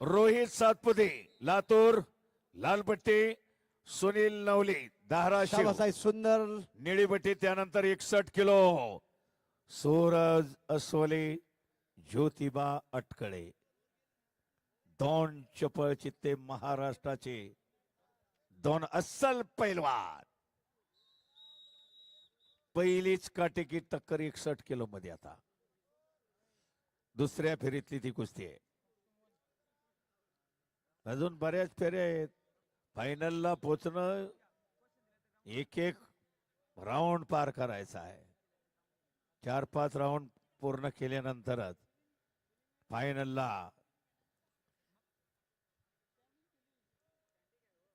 रोहित सातपुते लातूर लालपट्टी सुनील नवले धाराशिव सुंदर. निळीपट्टी त्यानंतर एकसष्ट किलो. सूरज अस्वले ज्योतिबा अटकडे दोन चपळ चित्ते महाराष्ट्राचे. दोन अस्सल पैलवान. पहिलीच काटेकी टक्कर एकसष्ट किलो मध्ये आता. दुसऱ्या फेरीतली ती कुस्ती आहे. अजून बऱ्याच फेऱ्या आहेत. फायनलला पोचणं एक एक राऊंड पार करायचा आहे. चार पाच राऊंड पूर्ण केल्यानंतरच फायनलला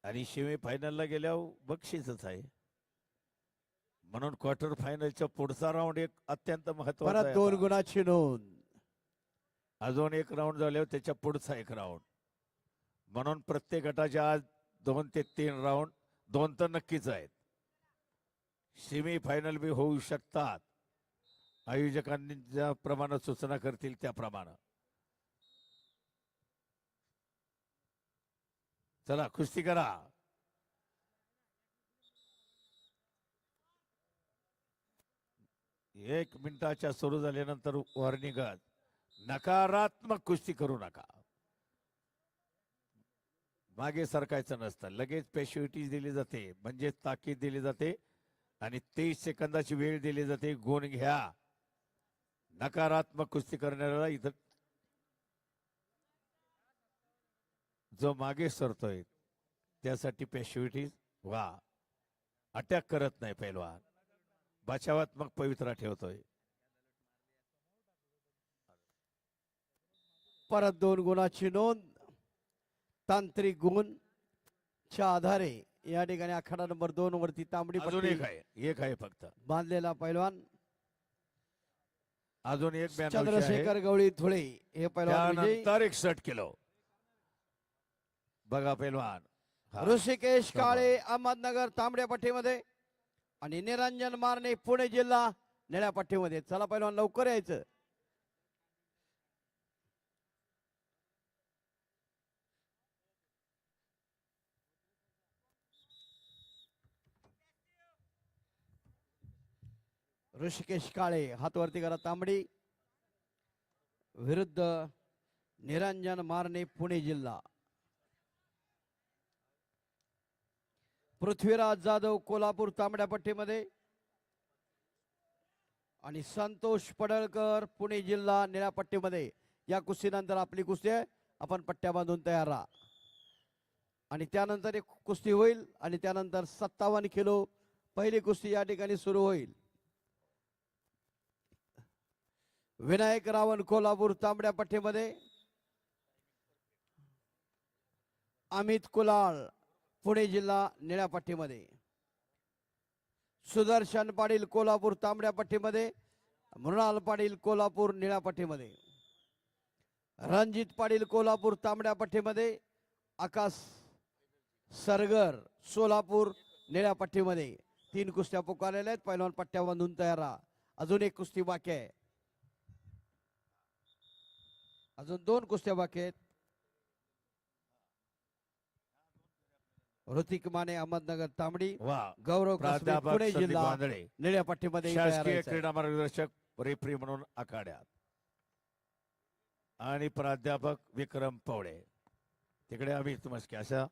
आणि शिमी फायनलला गेल्यावर बक्षीसच आहे. म्हणून क्वार्टर फायनलच्या पुढचा राऊंड एक अत्यंत महत्त्वाचा परत दोन. गुणाची नोंद. अजून एक राऊंड झाल्यावर त्याच्या पुढचा एक राऊंड म्हणून प्रत्येक गटाच्या आज दोन ते तीन राऊंड दोन तर नक्कीच आहेत. सेमी फायनल बी होऊ शकतात. आयोजकांनी ज्या प्रमाणे सूचना करतील त्याप्रमाणे. चला कुस्ती करा. एक मिनिटाच्या सुरू झाल्यानंतर वर निघत नकारात्मक कुस्ती करू नका. मागे सरकायचं नसतं. लगेच पॅशिव्हिटी दिली जाते. म्हणजे ताकीद दिली जाते. आणि तेवीस सेकंदाची वेळ दिली जाते. गुण घ्या. नकारात्मक कुस्ती करणाऱ्याला इथं जो मागे सरतोय त्यासाठी पॅशिव्हिटी वा अटॅक करत नाही पैलवान. बचावात्मक पवित्रा ठेवतोय. परत दोन गुणाची नोंद. तांत्रिक गुण च्या आधारे या ठिकाणी आखाडा नंबर दोन वरती तांबडी अजून पट्टी एक आहे एक आहे फक्त. बांधलेला पैलवान. अजून एक ब्याण्णवशे आहे. चंद्रशेखर गवळी धुळे हे पैलवान विजयी. त्यानंतर एकसष्ट किलो. बघा पैलवान. हा. ऋषिकेश काळे अहमदनगर तांबड्या पट्टीमध्ये. आणि निरंजन मारणे पुणे जिल्हा निळ्या पट्टीमध्ये. चला पैलवान लवकर यायचं. ऋषिकेश काळे हातवरती करा तांबडी. विरुद्ध निरंजन मारणे पुणे जिल्हा. पृथ्वीराज जाधव कोल्हापूर तांबड्या पट्टीमध्ये. आणि संतोष पडळकर पुणे जिल्हा निळ्या पट्टीमध्ये. या कुस्तीनंतर आपली कुस्ती आहे. आपण पट्ट्या बांधून तयार राहा. आणि त्यानंतर एक कुस्ती होईल आणि त्यानंतर सत्तावन्न किलो पहिली कुस्ती या ठिकाणी सुरू होईल. विनायक रावण कोल्हापूर तांबड्या पट्टीमध्ये. अमित कुलाळ पुणे जिल्हा निळ्या पट्टीमध्ये. सुदर्शन पाटील कोल्हापूर तांबड्या पट्टीमध्ये. मृणाल पाटील कोल्हापूर निळ्या पट्टीमध्ये. रणजित पाटील कोल्हापूर तांबड्या पट्टीमध्ये. आकाश सरगर सोलापूर निळ्या पट्टीमध्ये. तीन कुस्त्या पुकारलेल्या आहेत. पैलवान पट्ट्या बांधून तयार राहा. अजून एक कुस्ती बाकी आहे. अजून दोन कुस्त्या बाकी आहेत. ऋतिक माने अहमदनगर तांबडी वा. गौरव पुणे जिल्हा निळ्या पट्टीमध्ये शासकीय. क्रीडा मार्गदर्शक रेफरी म्हणून आखाड्यात. आणि प्राध्यापक विक्रम पवळे तिकडे अमित मस्के अशा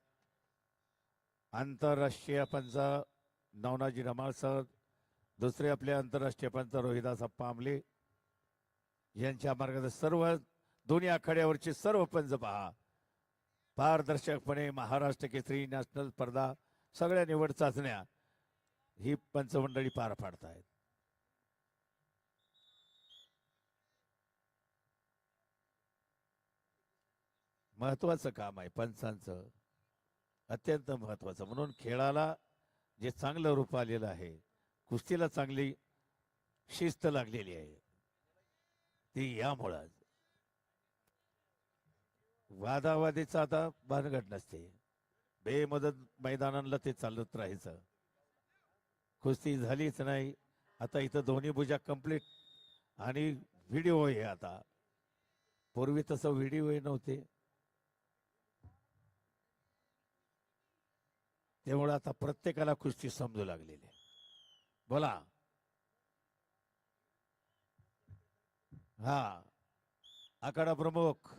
आंतरराष्ट्रीय पंच नवनाजी रमाळ सर दुसरे आपले आंतरराष्ट्रीय पंच रोहिदास अप्पा आमले यांच्या मार्गदर्शन सर्व दोन्ही आखाड्यावरचे सर्व पंच पहा. पारदर्शकपणे महाराष्ट्र केसरी नॅशनल स्पर्धा सगळ्या निवड चाचण्या ही पंचमंडळी पार पाडतायत. महत्वाचं काम आहे पंचांचं. अत्यंत महत्वाचं म्हणून खेळाला जे चांगलं रूप आलेलं आहे कुस्तीला चांगली शिस्त लागलेली आहे. ती यामुळं वादावादीचा आता भानगड नसते. बेमदत मैदानांना ते चालत राहायचं. कुस्ती झालीच नाही. आता इथं दोन्ही भुजा कंप्लीट आणि व्हिडिओ आहे आता. पूर्वी तसं व्हिडिओ नव्हते. त्यामुळे आता प्रत्येकाला कुस्ती समजू लागलेली बोला. हा. आकडा प्रमुख.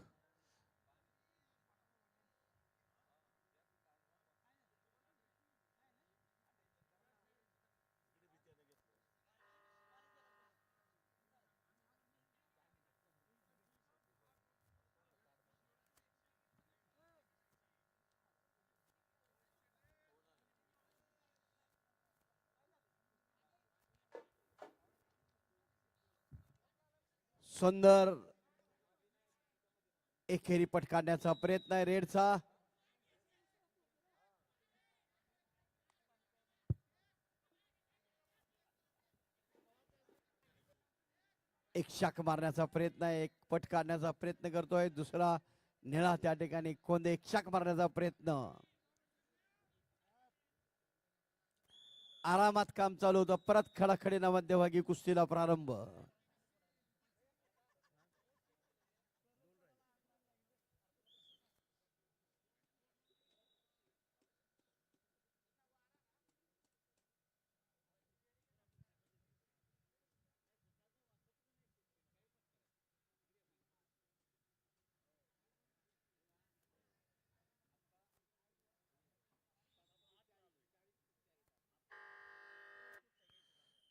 सुंदर एकेरी पट काढण्याचा प्रयत्न आहे रेडचा. एक शाक मारण्याचा प्रयत्न आहे एक पट काढण्याचा प्रयत्न करतोय. दुसरा निळा त्या ठिकाणी कोंदे एक शाक मारण्याचा प्रयत्न. आरामात काम चालू होतं. परत खडाखडीना मध्यभागी कुस्तीला प्रारंभ.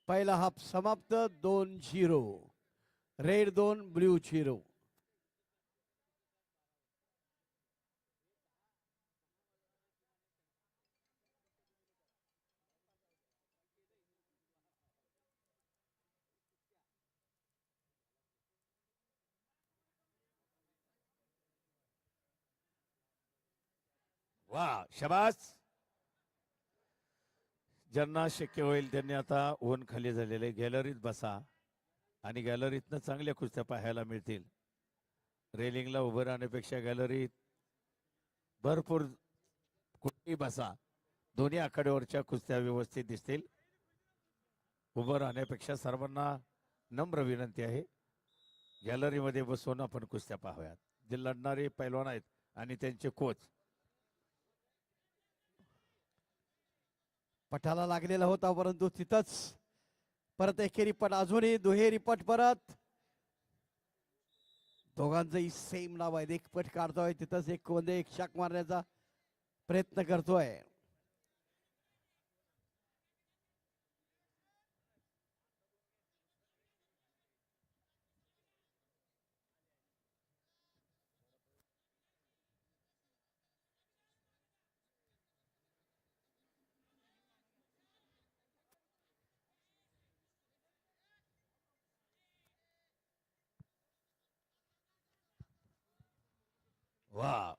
पहिला हाफ समाप्त दोन झिरो. रेड दोन ब्ल्यू झिरो. वा शबास. ज्यांना शक्य होईल त्यांनी आता ऊन खाली झालेले गॅलरीत बसा आणि गॅलरीतनं चांगल्या कुस्त्या पाहायला मिळतील. रेलिंगला उभं राहण्यापेक्षा गॅलरीत भरपूर कुठेही बसा. दोन्ही आखाड्यावरच्या कुस्त्या व्यवस्थित दिसतील. उभं राहण्यापेक्षा सर्वांना नम्र विनंती आहे. गॅलरीमध्ये बसून आपण कुस्त्या पाहूयात. जे लढणारे पैलवान आहेत आणि त्यांचे कोच पटाला लागलेला होता परंतु तिथंच परत एकेरी पट अजूनही दुहेरी पट परत. दोघांचंही सेम नाव आहे. एक पट काढतोय तिथंच एक कोंदे एक शाक मारण्याचा प्रयत्न करतोय. वा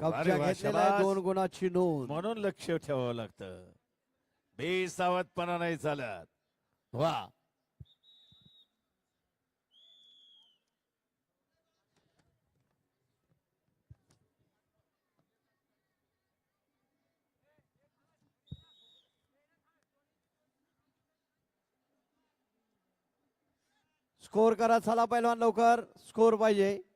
कब्जा घेतलेला आहे. दोन गुणाची नोंद. म्हणून लक्ष ठेवावं लागतं. बेसावतपणा नाही चालत. वा. स्कोर करा चला पहिलवान लवकर. स्कोर पाहिजे.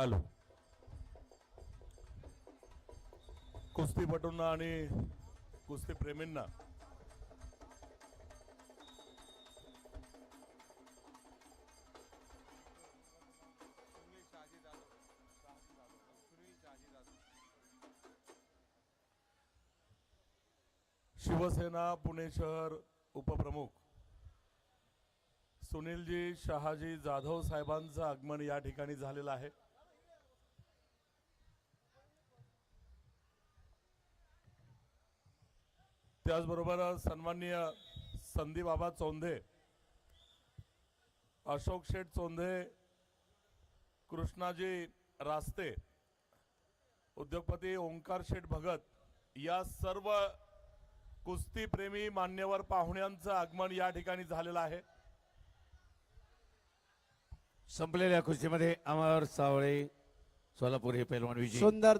हॅलो. कुस्तीपटूंना आणि कुस्तीप्रेमींना शिवसेना पुणे शहर उपप्रमुख. सुनीलजी शहाजी जाधव साहेबांचं आगमन या ठिकाणी झालेलं आहे. त्याचबरोबर सन्माननीय संदीप बाबा चोंधे अशोक शेठ चोंधे कृष्णाजी रास्ते उद्योगपती ओंकार शेठ भगत या सर्व कुस्ती प्रेमी मान्यवर पाहुण्यांचं आगमन या ठिकाणी झालेलं आहे. संपलेल्या कुस्तीमध्ये अमर सावळे सोलापूर हे पैलवान विजयी. सुंदर